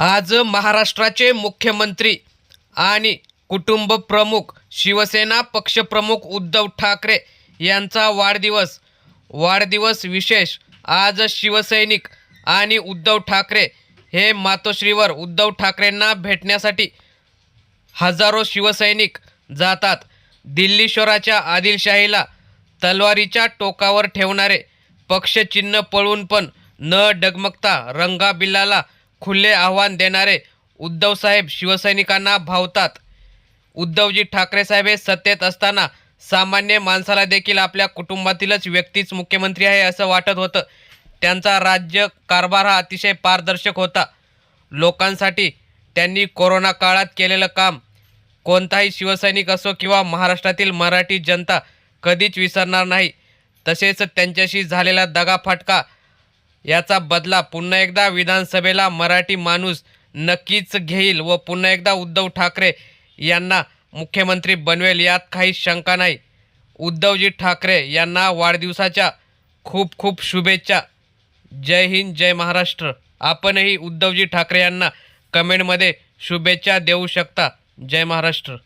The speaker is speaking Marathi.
आज महाराष्ट्राचे मुख्यमंत्री आणि कुटुंब प्रमुख शिवसेना पक्षप्रमुख उद्धव ठाकरे यांचा वाढदिवस. वाढदिवस विशेष आज शिवसैनिक आणि उद्धव ठाकरे हे मातोश्रीवर उद्धव ठाकरेंना भेटण्यासाठी हजारो शिवसैनिक जातात. दिल्ली शहराच्या आदिलशाहीला तलवारीच्या टोकावर ठेवणारे पक्षचिन्ह पळून पण न डगमगता रंगाबिल्लाला खुले आव्हान देणारे उद्धवसाहेब शिवसैनिकांना भावतात. उद्धवजी ठाकरे साहेब हे सत्तेत असताना सामान्य माणसाला देखील आपल्या कुटुंबातीलच व्यक्तीच मुख्यमंत्री आहे असं वाटत होतं. त्यांचा राज्य कारभार हा अतिशय पारदर्शक होता. लोकांसाठी त्यांनी कोरोना काळात केलेलं काम कोणताही शिवसैनिक असो किंवा महाराष्ट्रातील मराठी जनता कधीच विसरणार नाही. तसेच त्यांच्याशी झालेला दगाफटका याचा बदला पुन्हा एकदा विधानसभेला मराठी माणूस नक्कीच घेईल व पुन्हा एकदा उद्धव ठाकरे यांना मुख्यमंत्री बनवेल यात काही शंका नाही. उद्धवजी ठाकरे यांना वाढदिवसाच्या खूप खूप शुभेच्छा. जय हिंद जय महाराष्ट्र. आपणही उद्धवजी ठाकरे यांना कमेंटमध्ये शुभेच्छा देऊ शकता. जय महाराष्ट्र.